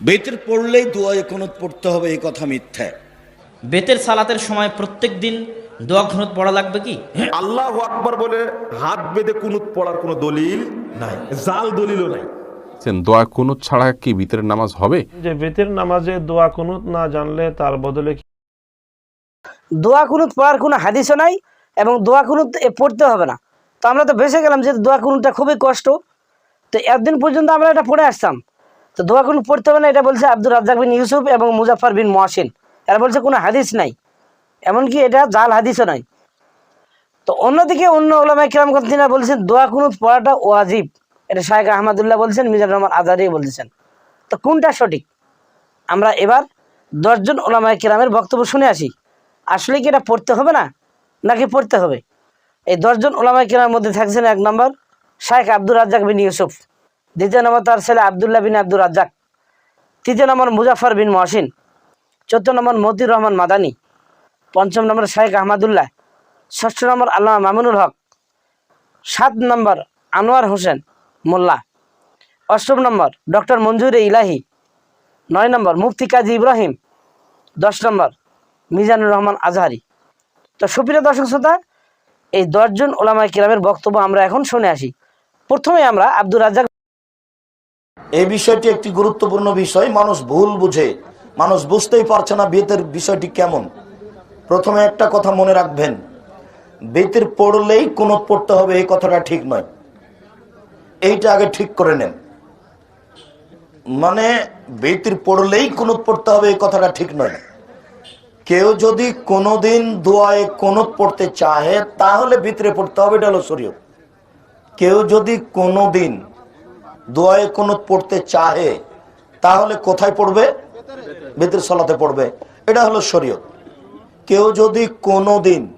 বেতের পড়লেই দোয়া কোনত পড়তে হবে এই কথা মিথ্যা। বেতের সালাতের সময় প্রত্যেক দিন দোয়া ঘনত পড়া লাগবে কি? আল্লাহ আকবর বলে হাত বেঁধে কুনুত পড়ার কোনো দলিল নাই জাল দলিলও নাই। দোয়া কুনুত ছাড়া কি ভিতরের নামাজ হবে? যে বেতের নামাজে দোয়া কুনুত না জানলে তার বদলে কি দোয়া কুনুত পড়ার কোনো হাদিসও নাই এবং দোয়া কুনুত এ পড়তে হবে না। তো আমরা তো বেঁচে গেলাম যে দোয়া কুনুতটা খুবই কষ্ট। তো একদিন পর্যন্ত আমরা এটা পড়ে আসতাম। তো দোয়া পড়তে হবে না, এটা বলছে আব্দুর রাজ্জাক বিন ইউসুফ এবং মুজাফর বিন মহাসিন। এরা বলছে কোনো হাদিস নাই। এমনকি এটা জাল হাদিসও নয়। তো অন্যদিকে অন্য ওলামাই কিরাম তিনারা বলছেন, দোয়া কুনুত পড়াটা ওয়াজিব। এটা শাহেখ আহমদুল্লাহ বলছেন মিজানুর রহমান আজারি বলছেন। তো কোনটা সঠিক? আমরা এবার দশজন ওলামায় কিরামের বক্তব্য শুনে আসি। আসলে কি এটা পড়তে হবে না, নাকি পড়তে হবে? এই দশজন ওলামায় কিরামের মধ্যে থাকছেন এক নম্বর শাহেখ আব্দুর রাজ্জাক বিন ইউসুফ। দ্বিতীয় নম্বর তার ছেলে আবদুল্লাহ বিন আব্দুর রাজ্জাক। তৃতীয় নম্বর মুজাফর বিন মহসিন। চতুর্থ নম্বর মতিউর রহমান মাদানী। পঞ্চম নম্বর শাহেখ আহমদুল্লাহ। ষষ্ঠ নম্বর আল্লাহ মামুনুল হক। সাত নম্বর আনোয়ার হোসেন মোল্লা। অষ্টম নম্বর ডক্টর মঞ্জুর ইলাহি। নয় নম্বর মুফতি কাজী ইব্রাহিম। দশ নম্বর মিজানুর রহমান আজহারি। তো সুপ্রিয় দর্শক শ্রোতা, এই দশজন ওলামাই কিরামের বক্তব্য আমরা এখন শুনে আসি। প্রথমে আমরা আব্দুর রাজ্জাক এই বিষয়টি একটি গুরুত্বপূর্ণ বিষয়। মানুষ ভুল বুঝে। মানুষ বুঝতেই পারছে না বেতের বিষয়টি কেমন। প্রথমে একটা কথা মনে রাখবেন। বেতের পড়লেই কোনত পড়তে হবে, এই কথাটা ঠিক নয়। এইটা আগে ঠিক করে নেন। মানে বেতির পড়লেই কোনত পড়তে হবে, এই কথাটা ঠিক নয়। কেউ যদি কোনোদিন দোয়ায় কোনত পড়তে চাহে, তাহলে ভিতরে পড়তে হবে, এটা হলো কেউ যদি কোনোদিন দোয়ায় কোনত পড়তে চাহে, তাহলে কোথায় পড়বে? ভিতরে সলাতে পড়বে। এটা হলো শরীয়ত। কেউ যদি কোনোদিন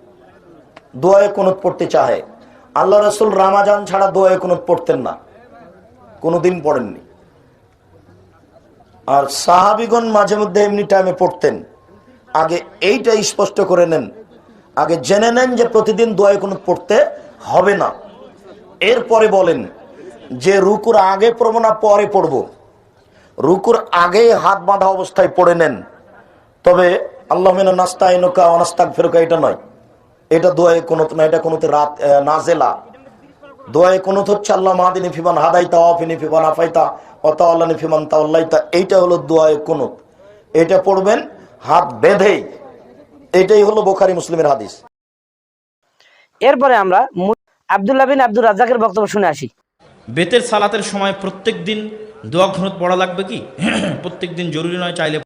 দোয়ায় কোনত পড়তে চাহে, আল্লাহ রসুল রামাজান ছাড়া দোয়ায় কোনত পড়তেন না। কোনোদিন পড়েননি। আর সাহাবিগণ মাঝে মধ্যে এমনি টাইমে পড়তেন। আগে এইটা স্পষ্ট করে নেন। আগে জেনে নেন যে প্রতিদিন দোয়ায় কোনত পড়তে হবে না। এরপরে বলেন যে রুকুর আগে পড়ব না পরে পড়ব? রুকুর আগে হাত বাঁধা অবস্থায় পড়ে নেন। তবে আল্লাহ নাস্তা এনুকা অনাস্তাক ফেরুকা এটা নয়। এটা দোয়ায় কোনো এটা কোনোতে রাত নাজেলা। দোয়ায় কোনো হচ্ছে আল্লাহ মাহাদিনী ফিমান হাদাইতা অফিনি ফিমান আফাইতা অত আল্লাহ ফিমান তাল্লাইতা এইটা হলো দোয়ায় কোনত। এটা পড়বেন হাত বেঁধেই। এটাই হলো বোখারি মুসলিমের হাদিস। এরপরে আমরা আব্দুল্লাহ বিন আব্দুর রাজ্জাকের বক্তব্য শুনে আসি। বেতের সালাতের সময় প্রত্যেক দিন দোয়া ঘনত পড়া লাগবে কি? প্রত্যেক দিন জরুরি নয় চাইলে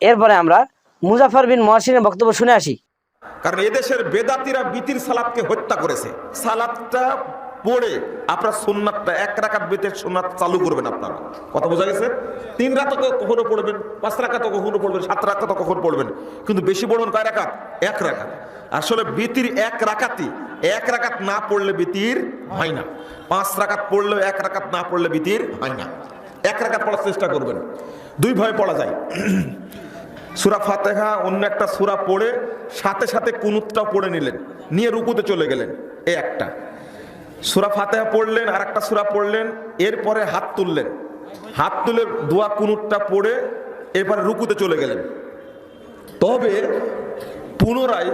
এরপরে আমরা মুজাফর বিন মহাসিনের বক্তব্য শুনে আসি। কারণ এদেশের বেদাতিরা বিতির সালাদকে হত্যা করেছে। সালাদটা পড়ে আপনার সোননাথটা এক রাকাত বেতের সোননাথ চালু করবেন আপনারা। কথা বোঝা গেছে? তিন রাত কখনো পড়বেন, পাঁচ রাকাত কখনো পড়বেন, সাত রাকাত কখনো পড়বেন। কিন্তু বেশি পড়বেন কয় রাকাত? এক রাকাত। আসলে বিতির এক রাকাতই, এক রাকাত না পড়লে বিতির হয় না। পাঁচ রাকাত পড়লেও এক রাকাত না পড়লে বিতির হয় না। এক রাকাত পড়ার চেষ্টা করবেন। দুই ভয়ে পড়া যায়। সুরা ফাতেহা অন্য একটা সুরা পড়ে সাথে সাথে কুনুতটাও পড়ে নিলেন। নিয়ে রুকুতে চলে গেলেন। এই একটা। সুরা ফাতেহা পড়লেন আর একটা সুরা পড়লেন, এরপরে হাত তুললেন। হাত তুলে দোয়া কুনুতটা পড়ে এরপরে রুকুতে চলে গেলেন। তবে পুনরায়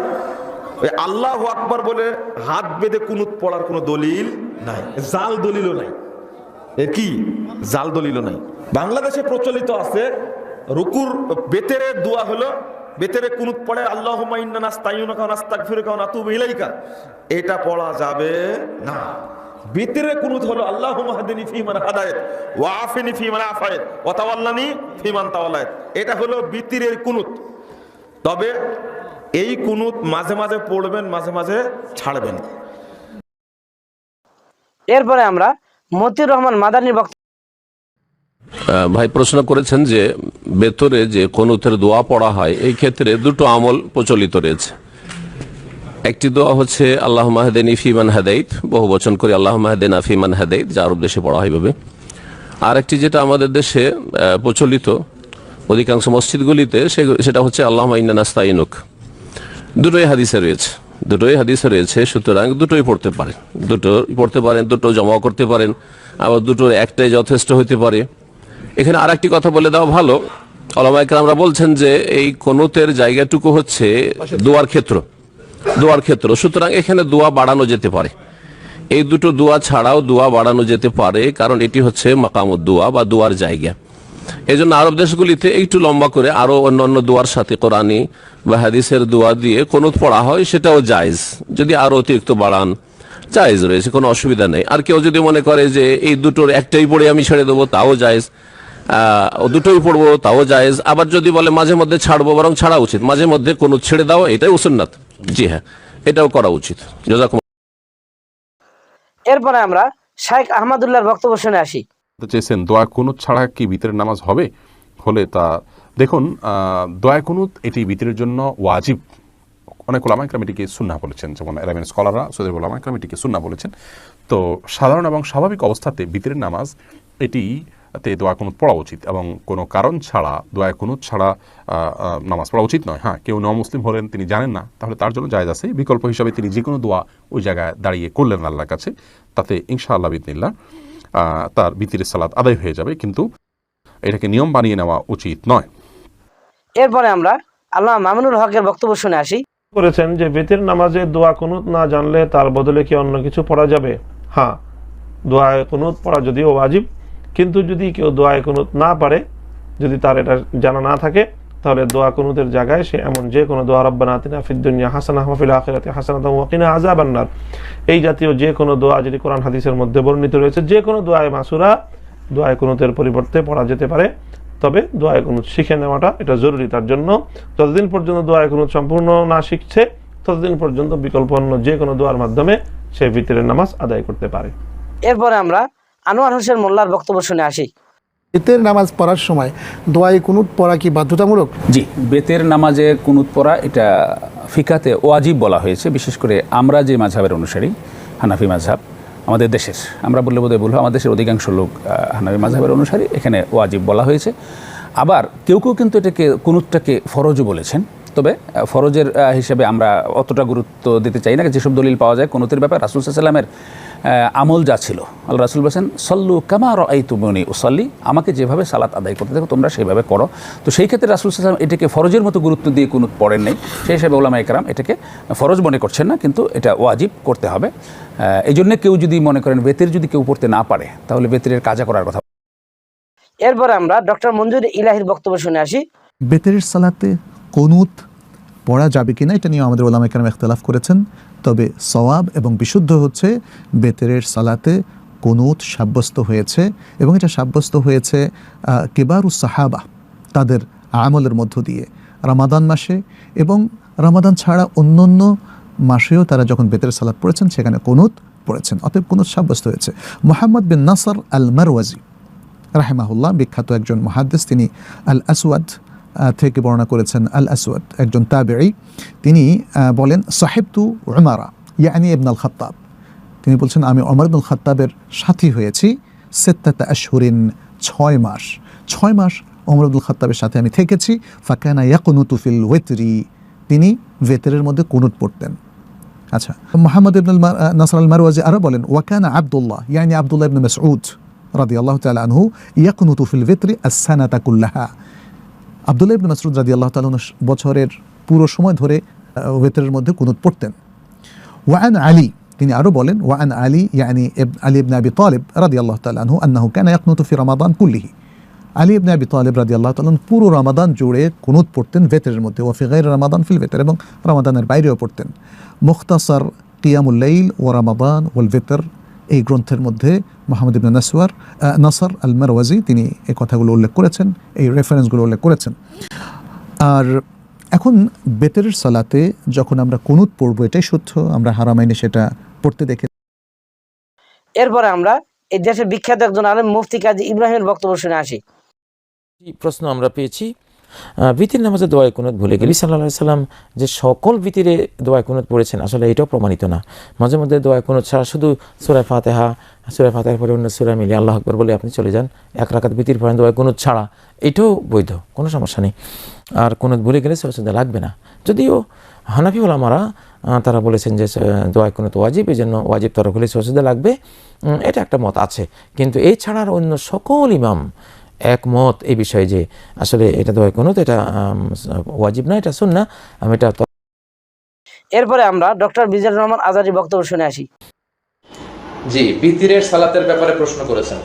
ওই আল্লাহ আকবর বলে হাত বেঁধে কুনুত পড়ার কোনো দলিল নাই, জাল দলিলও নাই। এ কি? জাল দলিল নাই। বাংলাদেশে প্রচলিত আছে, রুকুর বেতের দোয়া হলো বেতেরে কুনুত পড়ে আল্লাহ ইলাইকা। এটা পড়া যাবে না। বেতেরে কুনুত হলো আল্লাহ মাহদিনী ফিমান হাদায়েত ওয়াফিনি ফিমান আফায়েত ওয়াতাওয়াল্লানি ফিমান তাওয়ালায়েত। এটা হলো বিতিরের কুনুত। তবে এই কুনুত মাঝে মাঝে পড়বেন, মাঝে মাঝে ছাড়বেন। এরপরে আমরা মতিউর রহমান মাদানির বক্তব্য ভাই প্রশ্ন করেছেন যে বেতরে যে কনুতের দোয়া পড়া হয়, এই ক্ষেত্রে দুটো আমল প্রচলিত রয়েছে। একটি দোয়া হচ্ছে আল্লাহ মাহদেন ইফিমান হাদাইত বহু বচন করে আল্লাহ মাহদেন আফিমান হাদাইত যা আরব দেশে পড়া হয় ভাবে আর একটি যেটা আমাদের দেশে প্রচলিত, অধিকাংশ মসজিদগুলিতে সেটা হচ্ছে আল্লাহ ইন্নাস্তাইনুক দুটোই হাদিসে রয়েছে। দুটোই হাদিসে রয়েছে, সুতরাং দুটোই পড়তে পারেন। দুটো পড়তে পারেন, দুটো জমা করতে পারেন, আবার দুটোর একটাই যথেষ্ট হতে পারে। এখানে আর একটি কথা বলে দেওয়া ভালো। আমরা বলছেন যে এই কোনুতের জায়গাটুকু হচ্ছে দোয়ার ক্ষেত্র দোয়ার ক্ষেত্র। সুতরাং এখানে দোয়া বাড়ানো যেতে পারে। এই দুটো দোয়া ছাড়াও দোয়া বাড়ানো যেতে পারে, কারণ এটি হচ্ছে মাকামুদ দোয়া বা দোয়ার জায়গা। এই জন্য আরব দেশগুলিতে একটু লম্বা করে আরও অন্যান্য দোয়ার সাথে কোরআনী বা হাদিসের দোয়া দিয়ে কোনুত পড়া হয়, সেটাও জায়েজ। যদি আরও অতিরিক্ত বাড়ান, জায়েজ রয়েছে, কোনো অসুবিধা নেই। আর কেউ যদি মনে করে যে এই দুটোর একটাই পড়ে আমি ছেড়ে দেবো, তাও জায়েজ। দুটোই পড়ব তাও জায়েজ। আবার যদি বলে মাঝে মধ্যে ছাড়বো বরং ছাড়া উচিত। মাঝে মধ্যে কোনো ছেড়ে দাও এটাই উসন্নাত জি হ্যাঁ এটাও করা উচিত। এরপরে আমরা শাইখ আহমদুল্লাহর বক্তব্য শুনে আসি। তো চেয়েছেন দোয়া কুনুত ছাড়া কি ভিতরের নামাজ হবে? হলে তা দেখুন দোয়া কুনুত এটি ভিতরের জন্য ওয়াজিব। অনেক ওলামা ইকরাম এটিকে সুন্না বলেছেন। যেমন এলামেন স্কলাররা সৌদি ওলামা ইকরাম এটিকে সুন্না বলেছেন। তো সাধারণ এবং স্বাভাবিক অবস্থাতে ভিতরের নামাজ এটি তে দোয়া কুনুত পড়া উচিত এবং কোনো কারণ ছাড়া দোয়া কুনুত ছাড়া নামাজ পড়া উচিত নয়। হ্যাঁ কেউ ন মুসলিম হলেন তিনি জানেন না তাহলে তার জন্য জায়েজ আছে। বিকল্প হিসাবে তিনি যে কোনো দোয়া ওই জায়গায় দাঁড়িয়ে করলেন আল্লাহর কাছে তাতে ইনশাআল্লাহ বিদিনিল্লাহ আহ, তার বিতির সালাত আদায় হয়ে যাবে কিন্তু এটাকে নিয়ম বানিয়ে নেওয়া উচিত নয়। এরপরে আমরা আল্লাহ মামুনুল হকের বক্তব্য শুনে আসি। করেছেন যে বেতের নামাজে দোয়া কুনুত না জানলে তার বদলে কি অন্য কিছু পড়া যাবে? হ্যাঁ দোয়ায় কুনুত পড়া যদিও ওয়াজিব কিন্তু যদি কেউ দোয়ায় কুনুত না পারে, যদি তার এটা জানা না থাকে, তাহলে দোয়া কুনুতের জায়গায় সে এমন যে কোনো দোয়া, রব্বানা আতিনা ফিদ দুনিয়া হাসানা হাফিল আখিরাতে হাসানাতাম ওয়াকিনা আযাবান নার। এই জাতীয় যে কোনো দোয়া যদি কোরআন হাদিসের মধ্যে বর্ণিত রয়েছে, যে কোনো দোয়ায় মাসুরা দোয়ায় কুনুতের পরিবর্তে পড়া যেতে পারে। তবে দোয়ায় কুনুত শিখে নেওয়াটা এটা জরুরি তার জন্য। যতদিন পর্যন্ত দোয়ায় কুনুত সম্পূর্ণ না শিখছে, ততদিন পর্যন্ত বিকল্প অন্য যে কোনো দোয়ার মাধ্যমে সে ভিতরের নামাজ আদায় করতে পারে। এরপরে আমরা আনোয়ার হোসেন মোল্লার বক্তব্য শুনে আসি। বেতের নামাজ পড়ার সময় দোয়াই কুনুত পড়া কি বাধ্যতামূলক? জি বেতের নামাজে কুনুত পড়া এটা ফিকাতে ওয়াজিব বলা হয়েছে বিশেষ করে আমরা যে মাঝহাবের অনুসারী হানাফি মাঝহাব আমাদের দেশের আমরা বললে বোধহয় বলব আমাদের দেশের অধিকাংশ লোক হানাফি মাঝহাবের অনুসারী এখানে ওয়াজিব বলা হয়েছে। আবার কেউ কেউ কিন্তু এটাকে কুনুতটাকে ফরজও বলেছেন তবে ফরজের হিসেবে আমরা অতটা গুরুত্ব দিতে চাই না যেসব দলিল পাওয়া যায় কুনুতের ব্যাপারে রাসুল সাল্লামের আমল যা ছিল। আল্লাহ রাসুল বলছেন সল্লু কামার আই তুমনি উসল্লি। আমাকে যেভাবে সালাত আদায় করতে দেখো তোমরা সেভাবে করো। তো সেই ক্ষেত্রে রাসুল সাল্লাম এটাকে ফরজের মতো গুরুত্ব দিয়ে কোনো পড়েন নাই। সেই হিসাবে ওলামা একরাম এটাকে ফরজ মনে করছেন না কিন্তু এটা ওয়াজিব করতে হবে। এই জন্য কেউ যদি মনে করেন বেতের যদি কেউ পড়তে না পারে তাহলে বেতের কাজা করার কথা। এরপরে আমরা ডক্টর মঞ্জুর ইলাহির বক্তব্য শুনে আসি। বেতের সালাতে কনুত পড়া যাবে কিনা এটা নিয়ে আমাদের ওলামা কেরাম ইখতলাফ করেছেন। তবে সওয়াব এবং বিশুদ্ধ হচ্ছে বেতেরের সালাতে কনুত সাব্যস্ত হয়েছে এবং এটা সাব্যস্ত হয়েছে কেবারু সাহাবা, তাদের আমলের মধ্য দিয়ে রামাদান মাসে এবং রামাদান ছাড়া অন্য অন্য মাসেও তারা যখন বেতের সালাত পড়েছেন সেখানে কনুত পড়েছেন। অতএব কনুত সাব্যস্ত হয়েছে। মোহাম্মদ বিন নাসর আল মারওয়াজি রাহেমাহুল্লাহ, বিখ্যাত একজন মহাদ্দেশ তিনি আল আসওয়াদ থেকে বর্ণনা করেছেন আল আসওয়াদ একজন তাবেঈ। তিনি বলেন সাহেব তু উমারা, ইয়ানি ইবন আল খাত্তাব। তিনি বলছেন, আমি অমর ইবনুল খাত্তাবের সাথী হয়েছি সেত্তাতা আশহুরিন, ছয় মাস। ছয় মাস অমর আব্দুল খাত্তাবের সাথে আমি থেকেছি। ফাকানা ইয়াকুনুতু ফিল ওয়েতরি। তিনি ভেতরের মধ্যে কুনুত পড়তেন। আচ্ছা মোহাম্মদ ইবনুল নাসর আল মারওয়াজি আরও বলেন, ওয়াকানা আবদুল্লাহ, ইয়ানি আবদুল্লাহ ইবনে মাসউদ রাদি আল্লাহ তালা আনহু ইয়াকুনুতু ফিল ভিতরি আসানাতা কুল্লাহা। আবদুল্লাহ ইবনে মাসউদ রাদি আল্লাহ তালা বছরের পুরো সময় ধরে ওয়েতরের মধ্যে কুনুত পড়তেন। ওয়ান আলী, তিনি আরও বলেন ওয়ান আলী, ইয়ানি আলী ইবনে আবি তালিব রাদি আল্লাহ তালা আনহু আন্নাহু কানা ইয়াকুনুতু ফি রমাদান কুল্লিহি। আলী ইবনে আবি তালিব রাদি আল্লাহ তালন পুরো রমাদান জুড়ে কুনুত পড়তেন ভেতরের মধ্যে। ওয়াফি গাইর রমাদান ফিল ভেতর এবং রমাদানের বাইরেও পড়তেন। মুখতাসার কিয়ামুল্লাইল ও রমাদান ওয়াল ভেতর এই গ্রন্থের মধ্যে মোহাম্মদ ইবনে নাসওয়ার নাসর আল মারওয়াজি তিনি এই কথাগুলো উল্লেখ করেছেন এই রেফারেন্সগুলো উল্লেখ করেছেন। আর এখন বেতের সালাতে যখন আমরা কুনুত পড়ব এটাই সত্য আমরা হারামাইনে সেটা পড়তে দেখে এরপরে আমরা এই দেশের বিখ্যাত একজন আলেম মুফতি কাজী ইব্রাহিমের বক্তব্য শুনে আসি। প্রশ্ন আমরা পেয়েছি বিতির নামাজে দোয়া কুনুত ভুলে গেলি। সাল্লাহ সাল্লাম যে সকল বিতিরে দোয়া কুনুত পড়েছেন আসলে এটাও প্রমাণিত না। মাঝে মধ্যে দোয়া কুনুত ছাড়া শুধু সুরায় ফাতেহা সুরায় ফাতেহার পরে অন্য সুরা মিলিয়ে আল্লাহ আকবর বলে আপনি চলে যান। এক রাখাত বিতির পড়েন দোয়া কুনুত ছাড়া এটাও বৈধ কোনো সমস্যা নেই। আর কুনুত ভুলে গেলে সরসদা লাগবে না। যদিও হানাফি ওলামারা তারা বলেছেন যে দোয়া কুনুত ওয়াজিব এই জন্য ওয়াজিব তরফ হলে সরসদা লাগবে। এটা একটা মত আছে। কিন্তু এছাড়ার অন্য সকল ইমাম একমত এই বিষয়ে যে আসলে এটা দোয়া কুনুত এটা ওয়াজিব না এটা সুন্না আমি এটা এরপরে আমরা ডক্টর বিজয় রহমান আজারি বক্তব্য শুনে আসি। জি বিতিরের সালাতের ব্যাপারে প্রশ্ন করেছেন।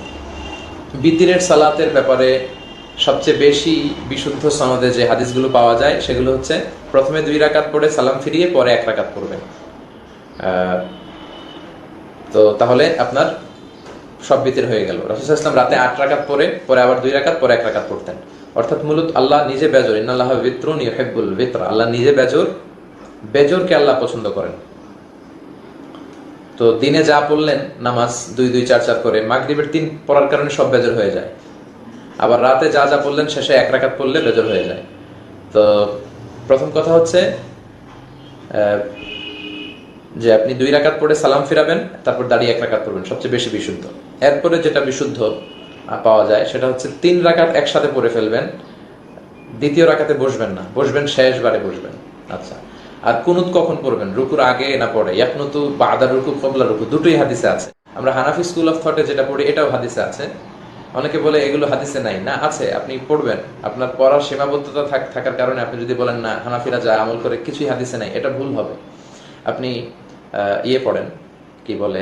বিতিরের সালাতের ব্যাপারে সবচেয়ে বেশি বিশুদ্ধ সনদে যে হাদিসগুলো পাওয়া যায় সেগুলো হচ্ছে প্রথমে দুই রাকাত পড়ে সালাম ফিরিয়ে পরে এক রাকাত পড়বেন। আহ, তো তাহলে আপনার সব বিতির হয়ে গেল। রাসুল ইসলাম রাতে আট রাকাত পরে পরে আবার দুই রাকাত, পরে এক রাকাত পড়তেন। অর্থাৎ মূলত আল্লাহ নিজে বেজর, ইন্নাল্লাহ বিত্রুন ইউহিব্বুল বিত্র। আল্লাহ নিজে বেজর, বেজরকে আল্লাহ পছন্দ করেন। তো দিনে যা পড়লেন, নামাজ দুই দুই, চার চার করে, মাগরিবের তিন পড়ার কারণে সব বেজর হয়ে যায়। আবার রাতে যা যা পড়লেন, শেষে এক রাকাত পড়লে বেজর হয়ে যায়। তো প্রথম কথা হচ্ছে যে আপনি দুই রাকাত পড়ে সালাম ফিরাবেন, তারপর দাঁড়িয়ে এক রাকাত পড়বেন, সবচেয়ে বেশি বিশুদ্ধ। এরপরে যেটা বিশুদ্ধ পাওয়া যায়, সেটা হচ্ছে তিন রাকাত একসাথে পড়ে ফেলবেন, দ্বিতীয় রাকাতে বসবেন না, বসবেন শেষ বারে বসবেন। আচ্ছা আর কুনুত কখন পড়বেন? রুকুর আগে না পরে? ইয়াকনুতু বাদার রুকু কবলা রুকু, দুটোই হাদিসে আছে। আমরা হানাফি স্কুল অফ থটে যেটা পড়ি, এটাও হাদিসে আছে। অনেকে বলে এগুলো হাদিসে নাই। না, আছে, আপনি পড়বেন। আপনার পড়ার সীমাবদ্ধতা থাক- থাকার কারণে আপনি যদি বলেন, না, হানাফিরা যা আমল করে কিছুই হাদিসে নাই, এটা ভুল হবে। আপনি ইয়ে পড়েন, কি বলে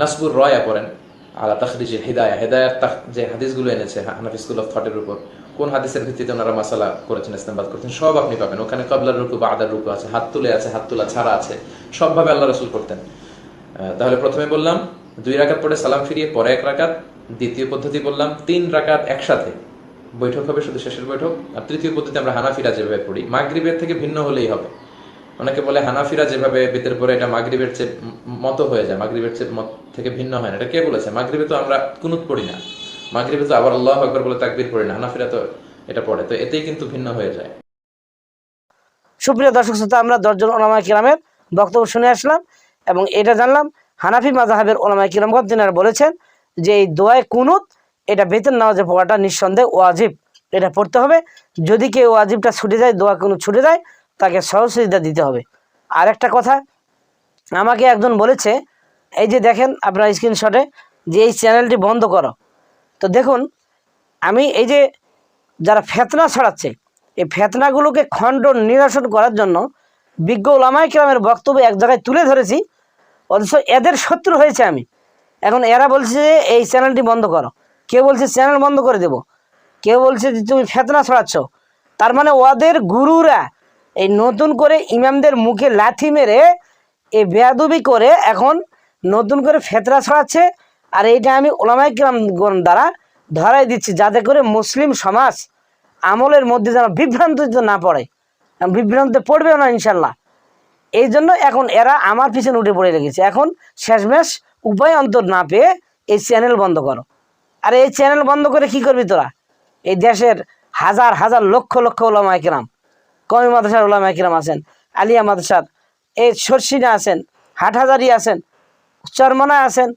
নাসবুর রয়া পড়েন, আলা তাখরিজে হেদায়া, হেদায়ার যে হাদিসগুলো এনেছে, হানাফি স্কুল অফ থটের উপর, কোন হাদিসের ভিত্তিতে ওনারা মাসালা করেছেন ইসলামবাদ করেছেন, সব আপনি পাবেন। ওখানে কবলার রুকু বা আদার রুকু আছে, হাত তুলে আছে, হাত তোলা ছাড়া আছে, সবভাবে আল্লাহ রসুল করতেন তাহলে প্রথমে বললাম, দুই রাকাত পরে সালাম ফিরিয়ে, পরে এক রাকাত, দ্বিতীয় পদ্ধতি বললাম, তিন রাকাত একসাথে, বৈঠক হবে, শুধু শেষের বৈঠক, আর তৃতীয় পদ্ধতি আমরা হানাফিরা যেভাবে পড়ি, মাগরিবের থেকে ভিন্ন হলেই হবে। অনেকে বলে হানাফিরা যেভাবে বেতের পরে এটা মাগরিবের চেয়ে মতো হয়ে যায়, মাগরিবের চেয়ে মত থেকে ভিন্ন হয় না। এটা কে বলেছে? মাগরিবে তো আমরা কুনুত পড়ি না। মাগরিবে তো আবার আল্লাহ আকবর বলে তাকবির পড়ি না। হানাফিরা তো এটা পড়ে। তো এতেই কিন্তু ভিন্ন হয়ে যায়। সুপ্রিয় দর্শক শ্রোতা, আমরা দশজন ওলামা কিরামের বক্তব্য শুনে আসলাম এবং এটা জানলাম, হানাফি মাজাহাবের ওলামা কিরামগণ তিনারা বলেছেন যে এই দোয়ায় কুনুত, এটা বেতন নামাজে পড়াটা নিঃসন্দেহে ওয়াজিব। এটা পড়তে হবে। যদি কেউ ওয়াজিবটা ছুটে যায়, দোয়া কুনুত ছুটে যায় তাকে সহযোগিতা দিতে হবে। আর একটা কথা, আমাকে একজন বলেছে, এই যে দেখেন আপনার স্ক্রিনশটে যে এই চ্যানেলটি বন্ধ করো। তো দেখুন, আমি এই যে যারা ফেতনা ছড়াচ্ছে, এই ফেতনাগুলোকে খণ্ড নিরসন করার জন্য বিজ্ঞ ওলামায় কিরামের বক্তব্য এক জায়গায় তুলে ধরেছি, অথচ এদের শত্রু হয়েছে আমি। এখন এরা বলছে যে, এই চ্যানেলটি বন্ধ করো। কেউ বলছে চ্যানেল বন্ধ করে দেব। কেউ বলছে যে, তুমি ফেতনা ছড়াচ্ছ। তার মানে ওদের গুরুরা এই নতুন করে ইমামদের মুখে লাথি মেরে এই বেয়াদুবি করে এখন নতুন করে ফেতরা ছড়াচ্ছে। আর এইটা আমি ওলামাই কিরাম দ্বারা ধরাই দিচ্ছি যাতে করে মুসলিম সমাজ আমলের মধ্যে যেন বিভ্রান্তিতে না পড়ে। বিভ্রান্তিতে পড়বেও না ইনশাল্লাহ এই জন্য এখন এরা আমার পিছনে উঠে পড়ে লেগেছে। এখন শেষমেশ উপায় অন্তর না পেয়ে এই চ্যানেল বন্ধ করো। আর এই চ্যানেল বন্ধ করে কি করবি তোরা? এই দেশের হাজার হাজার লক্ষ লক্ষ ওলামা কিরাম। কমি মাদ্রাসার ওলামা কিরাম আছেন? আলিয়া মাদ্রাসার এই সর্ষিনা আছেন, হাটহাজারি আছেন, চরমনা আছেন,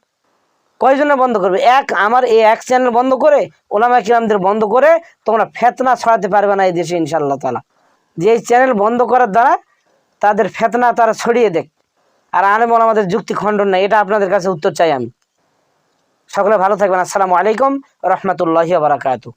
কয়জনে বন্ধ করবে? এক, আমার এই এক চ্যানেল বন্ধ করে ওলামা কিরামদের বন্ধ করে তোমরা ফেতনা ছড়াতে পারবে না এই দেশে ইনশাল্লাহ তালা যে চ্যানেল বন্ধ করার দ্বারা তাদের ফেতনা তারা ছড়িয়ে দেখ আর আলেম আমাদের যুক্তি খণ্ডন নাই, এটা আপনাদের কাছে উত্তর চাই আমি। সকলে ভালো থাকবেন, আসসালামু আলাইকুম, রহমতুল্লাহ বারাকাতু